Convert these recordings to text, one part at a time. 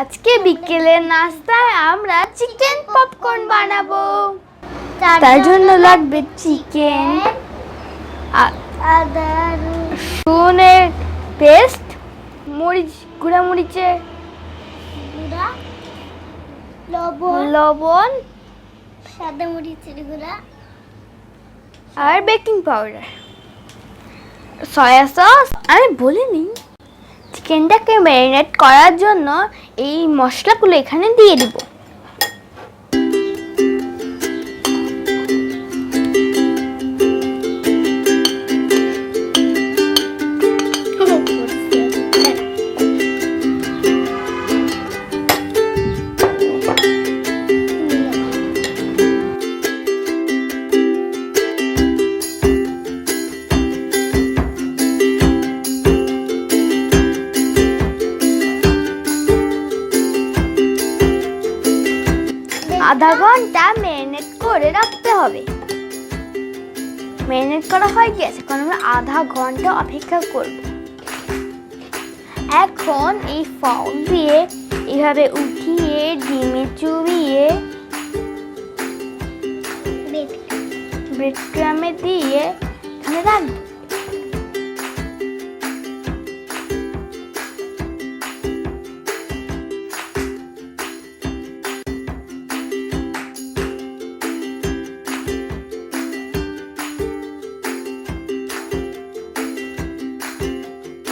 আজকে বিকেলের নাস্তায় আমরা চিকেন পপকর্ন বানাবো। তার জন্য লাগবে চিকেন আদা রসুনের পেস্ট মরিচ গুঁড়া মরিচের গুঁড়া লবণ লবণ সাদা মরিচের গুঁড়া আর বেকিং পাউডার। Soya sauce? আমি বলিনি। চিকেনটাকে ম্যারিনেট করার জন্য এই মশলাগুলো এখানে দিয়ে দিব। আধা ঘণ্টা ম্যারিনেট করে রাখতে হবে। ম্যারিনেট করা হয়ে গেছে, এখন আমরা আধা ঘণ্টা অপেক্ষা করব। এখন এই ফল দিয়ে এভাবে উঠিয়ে, ডিমে চুবিয়ে ব্রেড ক্রামে দিয়ে এখানে রাখব।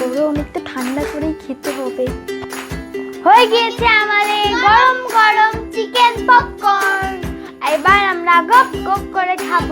ওরে অনেকটা ঠান্ডা করেই খেতে হবে। হয়ে গিয়েছে আমাদের গরম গরম চিকেন পপকর্ন এবার আমরা গপ গপ করে খাব।